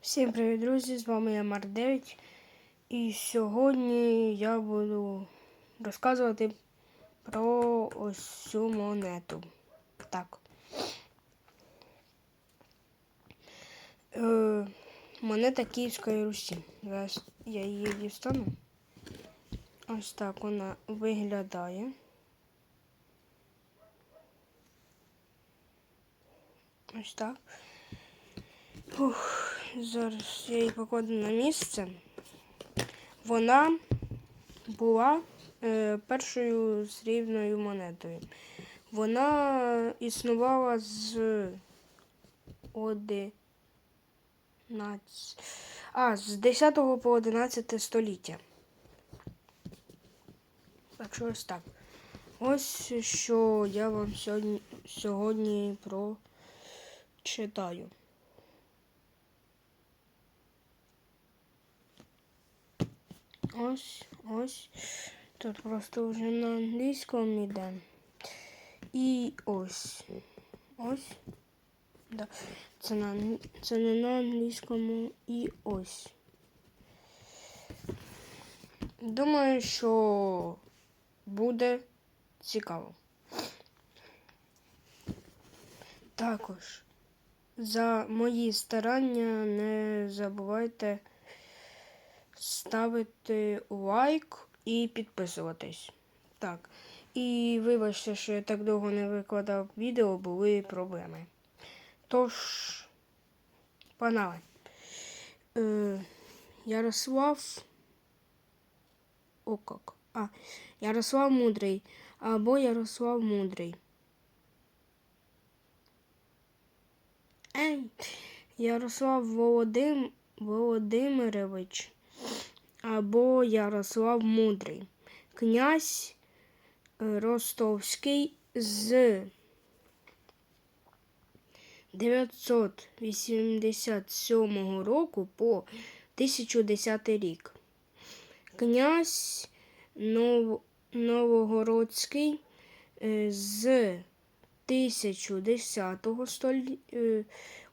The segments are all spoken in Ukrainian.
Всім привіт, друзі! З вами я Марк 9. І сьогодні я буду розказувати про ось цю монету. Так. Е, монета Київської Русі. Зараз я її дістану. Ось так вона виглядає. Ось так. Ух, зараз я її покладу на місце. Вона була е, першою срібною монетою. Вона існувала з 11... А, з 10 по 11 століття. Так що ось так. Ось що я вам сьогодні, сьогодні прочитаю. Ось, ось. Тут просто вже на англійському йде. І ось. Ось. Да. Це, на, це не на англійському і ось. Думаю, що буде цікаво. Також за мої старання не забувайте ставити лайк і підписуватись. Так. І вибачте, що я так довго не викладав відео, були проблеми. Тож, панали. Е, Ярослав. О, як. А, Ярослав Мудрий. Або Ярослав Мудрий. Ей, Ярослав Володим... Володимирович або Ярослав Мудрий. Князь е, Ростовський з 987 року по 1010 рік. Князь Нов... Новогородський е, з 1010 століття.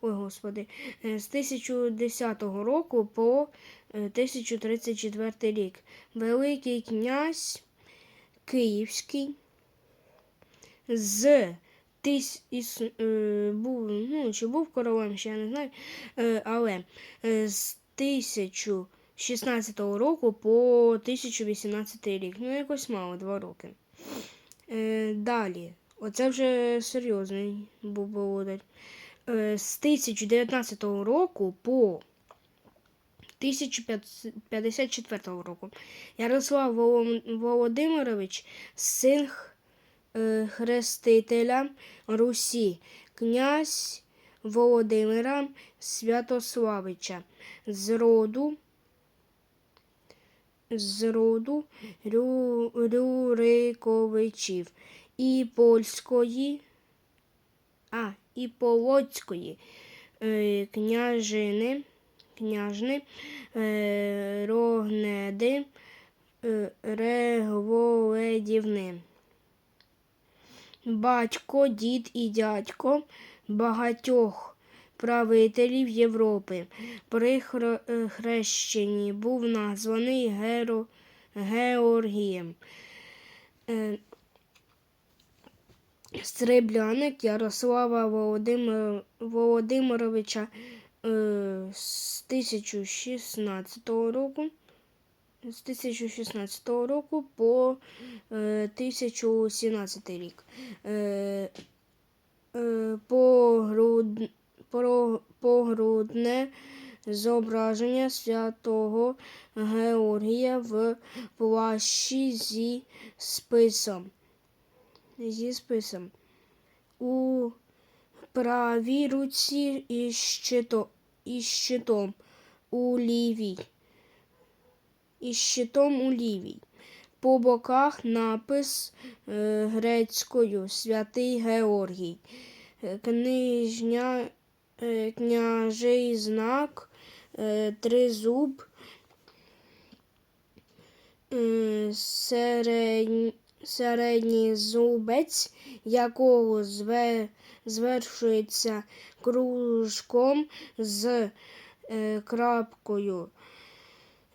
Ой, господи, е, з 1010 року по е, 1034 рік. Великий князь Київський з тис, іс, е, був, ну, чи був королем, ще я не знаю, е, але е, з 1016 року по 1018 рік. Ну, якось мало, два роки. Е, далі. Оце вже серйозний був володар. Е, з 1019 року по 1054 року Ярослав Володимирович, син е, хрестителя Русі, князь Володимира Святославича з роду з роду Рю, Рюриковичів і польської а, і Полоцької е, княжини, княжни е, Рогнеди е, Регволедівни. Батько, дід і дядько багатьох правителів Європи. При е, хрещенні був названий Геро, Георгієм. Срібляник Ярослава Володимир, Володимировича е, з 1016 року. З 1016 року по е, 1017 рік. Е, е, погруд, про, погрудне зображення святого Георгія в плащі зі списом зі списом. У правій руці і щито, і щитом у лівій. І щитом у лівій. По боках напис е, грецькою Святий Георгій. Е, Книжня, е, княжий знак, е, тризуб, е, середній середній зубець, якого зве, звершується кружком з е, крапкою.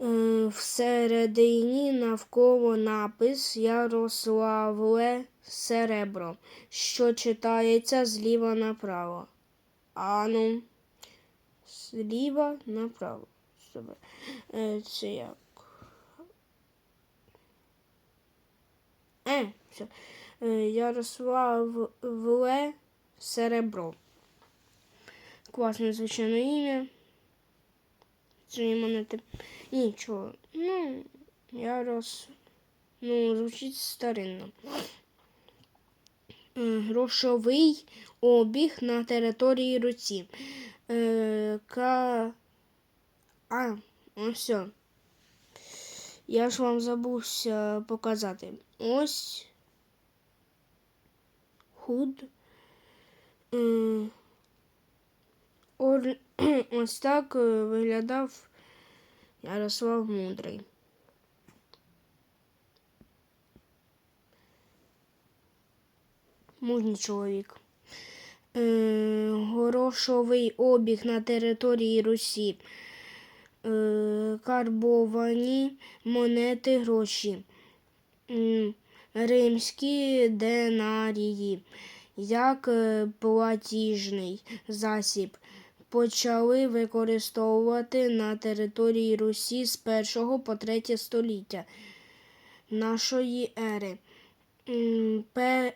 Е, Всередині навколо напис Ярославле Серебро, що читається зліва направо. А ну, зліва направо. Е, Це як? Е, все. Е, Ярославле Серебро. Класне, звичайно, ім'я. Цієї монети. Нічого. Ну, Ярос. Ну, звучить старинно. Е, Грошовий обіг на території Руці. Е, Ка... А, ось все. Я ж вам забувся показати. Ось. Худ. Ось так е, виглядав Ярослав Мудрий. Мужній чоловік. Е, горошовий обіг на території Русі. Е, карбовані монети гроші. Римські динарії. Як е, платіжний засіб почали використовувати на території Русі з 1 по 3 століття нашої ери. М, Пе...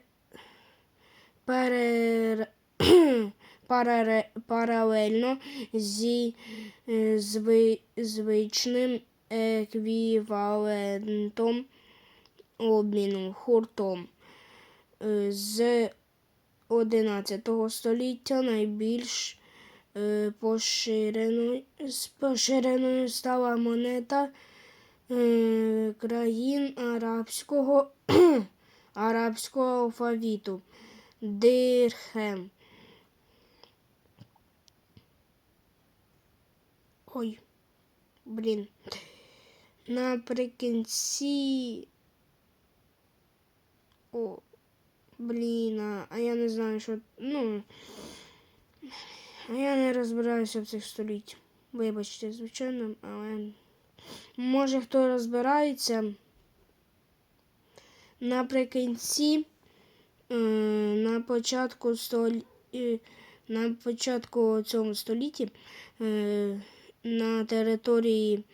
Перер... Паралельно зі е, зви... звичним еквівалентом обміну хуртом Е, з 11 століття найбільш е, поширеною, поширеною стала монета країн арабського, арабського алфавіту дирхем. Ой, блін. Наприкінці. О, блін, а- я не знаю, що. Ну. А я не розбираюся в цих століть. Вибачте, звичайно, але. Може хто розбирається. Наприкінці. е, На початку столі... е, на початку цього столітті е, на території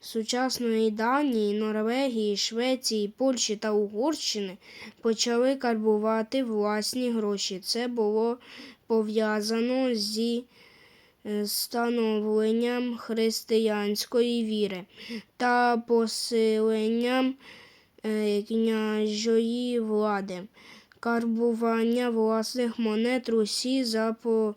сучасної Данії, Норвегії, Швеції, Польщі та Угорщини почали карбувати власні гроші. Це було пов'язано зі е, становленням християнської віри та посиленням е, княжої влади. Карбування власних монет Русі запо...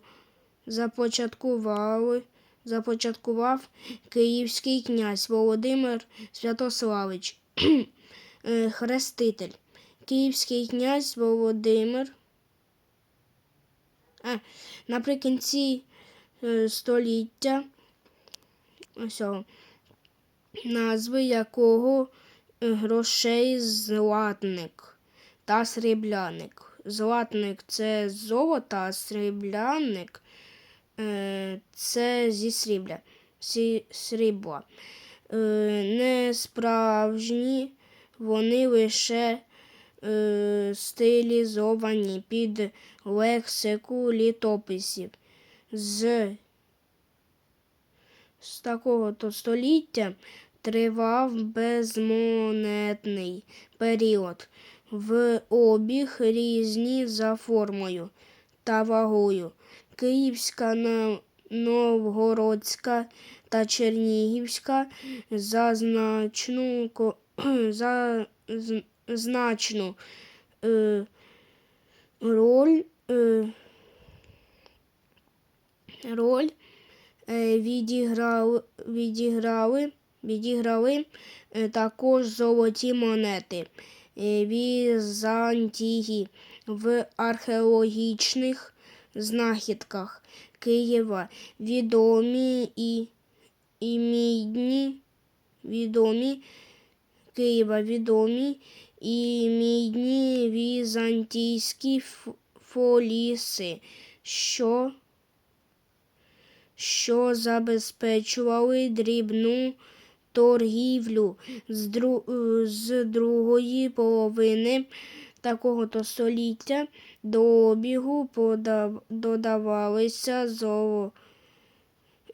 започаткували започаткував київський князь Володимир Святославич, Е, хреститель. Київський князь Володимир. А, наприкінці е, століття ось, назви якого е, грошей златник та срібляник. Златник це золото, а срібляник це зі срібля. Сі, срібла. Е, не справжні, вони лише е, стилізовані під лексику літописів. З, з такого то століття тривав безмонетний період. В обіг різні за формою та вагою. Київська, Новгородська та Чернігівська за значну, за значну е, роль, е, роль е, відіграли, відіграли, відіграли е, також золоті монети е, Візантії. В археологічних знахідках Києва. Відомі і, і мідні, відомі Києва відомі і мідні візантійські фоліси, що, що забезпечували дрібну торгівлю з, дру... з другої половини такого то століття до обігу подав... додавалися золо...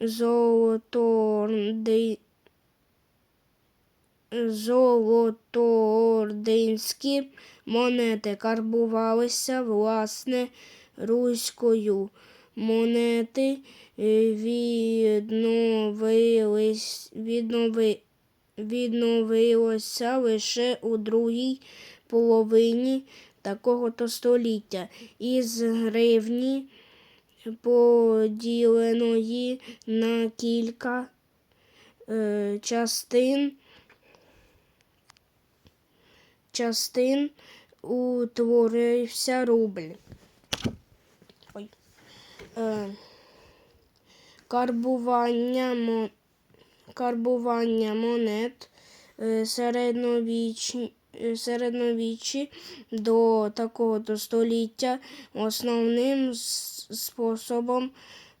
золотоорди... золотоординські монети карбувалися власне руською. Монети е, відновились, віднови, відновилося лише у другій половині такого то століття із гривні, поділеної на кілька е, частин. Частин утворився рубль. Ой. Е, карбування, мо, карбування монет е, середньовічні, середньовіччі до такого то століття основним способом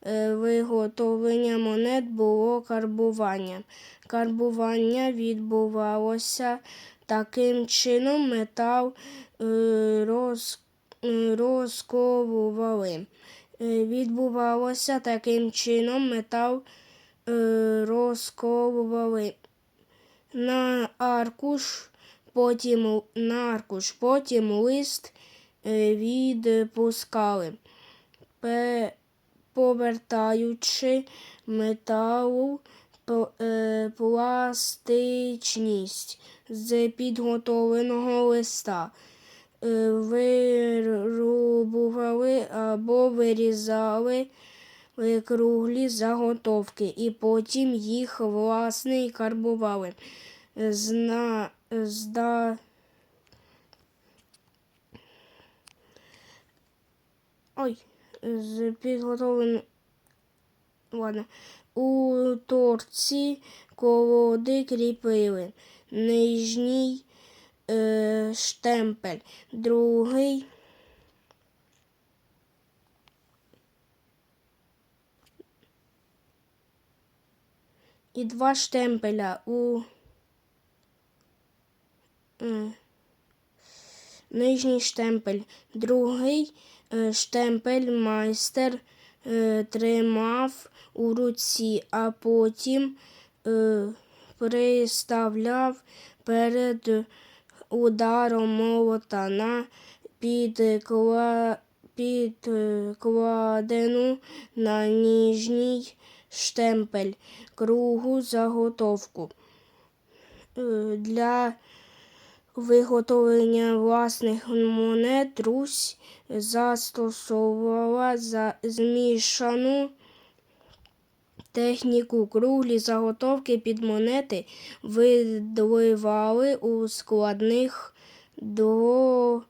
е, виготовлення монет було карбування. Карбування відбувалося таким чином метал е, роз, е, розковували. Е, Відбувалося таким чином метал е, розковували на аркуш, потім л- на аркуш, потім лист е, відпускали, повертаючи металу е, пластичність з підготовленого листа. Е, Вирубували або вирізали круглі заготовки і потім їх власне карбували. Зна, зда, ой, з підготовленого Ладно. У торці колоди кріпили нижній е, штемпель, другий. І два штемпеля у нижній штемпель, другий е, штемпель майстер е, тримав у руці, а потім е, приставляв перед ударом молота на підкла... підкладену на ніжній штемпель. Кругу заготовку. Для виготовлення власних монет Русь застосовувала за змішану техніку. Круглі заготовки під монети видливали у складних до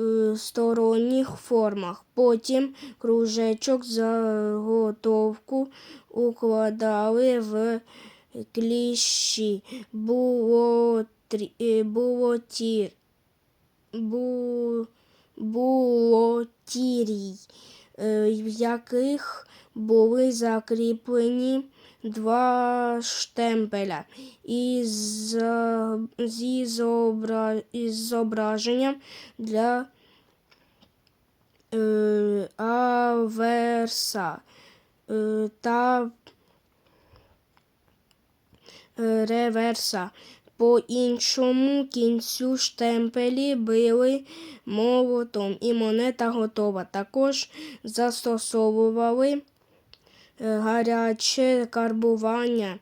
е, сторонніх формах. Потім кружечок заготовку укладали в кліщі. Було, трі- е, бу, булотірій, е, в яких були закріплені два штемпеля із, за- зі зобра, із зображенням для е, аверса е, та е, реверса. По іншому кінцю штемпелі били молотом і монета готова. Також застосовували е, гаряче карбування,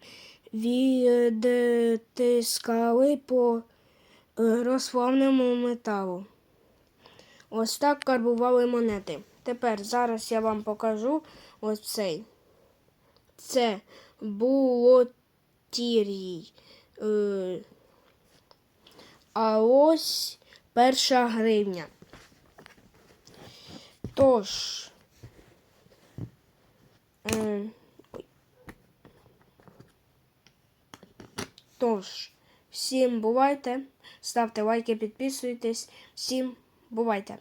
відтискали по е, розплавному металу. Ось так карбували монети. Тепер зараз я вам покажу ось цей. Це булотірій. Е, а ось перша гривня. Тож. е. Тож, всім бувайте. Ставте лайки, підписуйтесь. Всім бувайте!